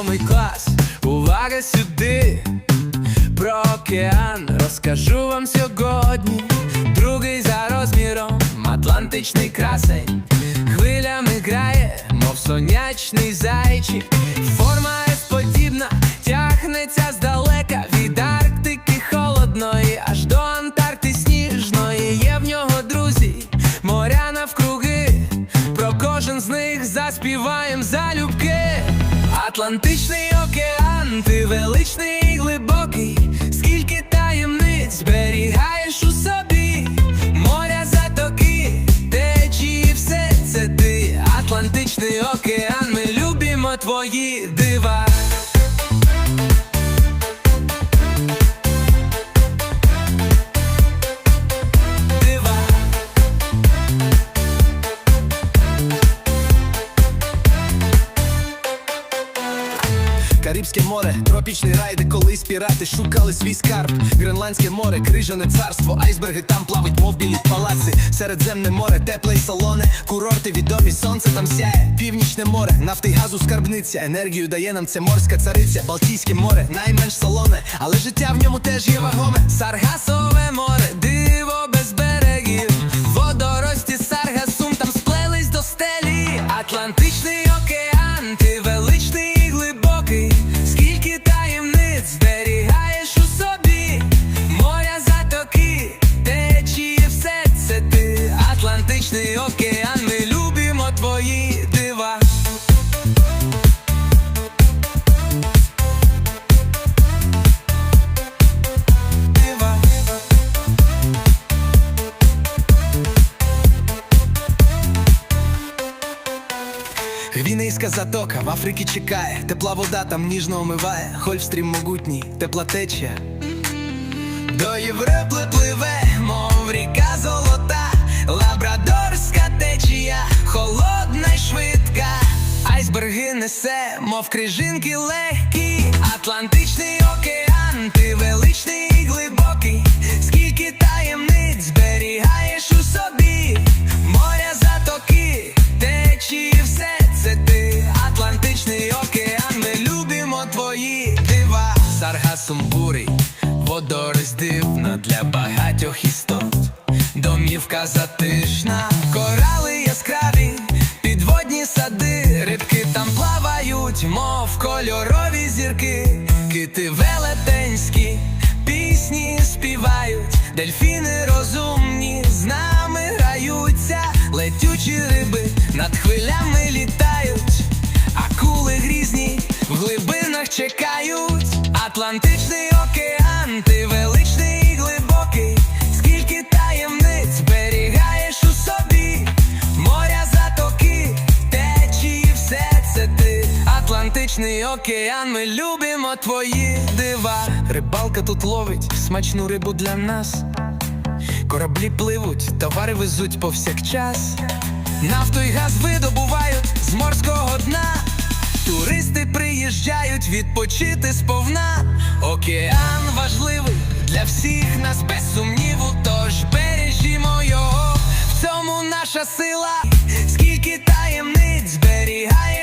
сьомий клас, увага сюди, про океан розкажу вам сьогодні, другий за розміром, Атлантичний красень, хвилями грає, мов сонячний зайчик. Атлантичний океан, ти величний і глибокий. Скільки таємниць зберігаєш у собі, моря затоки, течії, все це ти. Атлантичний океан, ми любимо твої дива. Карибське море, тропічний рай, де колись пірати шукали свій скарб. Гренландське море, крижане царство, айсберги там плавають, мов білі палаци. Середземне море, тепле й солоне, курорти відомі, сонце там сяє. Північне море, нафти й газу скарбниця. Енергію дає нам це морська цариця. Балтійське море, найменш солоне, але життя в ньому теж є вагоме. Саргасове море, Атлантичний океан, ми любимо твої дива. Дива. Затока в Африці чекає, тепла вода там ніжно омиває, Хольфстрім могутній, тепла течія. До Європи пливе, мов крижинки легкі, Атлантичний океан, ти величний і глибокий, скільки таємниць зберігаєш у собі, моря затоки, течії, все це ти, Атлантичний океан, ми любимо твої дива, Саргасум бурий, водорось дивна для багатьох істот, домівка затишна, мов кольорові зірки, кити велетенські, пісні співають, дельфіни розумні, з нами граються, летючі риби над хвилями літають. Акули грізні в глибинах чекають. Атлантичний Атлантичний океан, ми любимо твої дива. Рибалка тут ловить смачну рибу для нас. Кораблі пливуть, товари везуть повсякчас. Нафту й газ видобувають з морського дна. Туристи приїжджають відпочити сповна. Океан важливий для всіх нас без сумніву. Тож бережімо його. В цьому наша сила. Скільки таємниць зберігає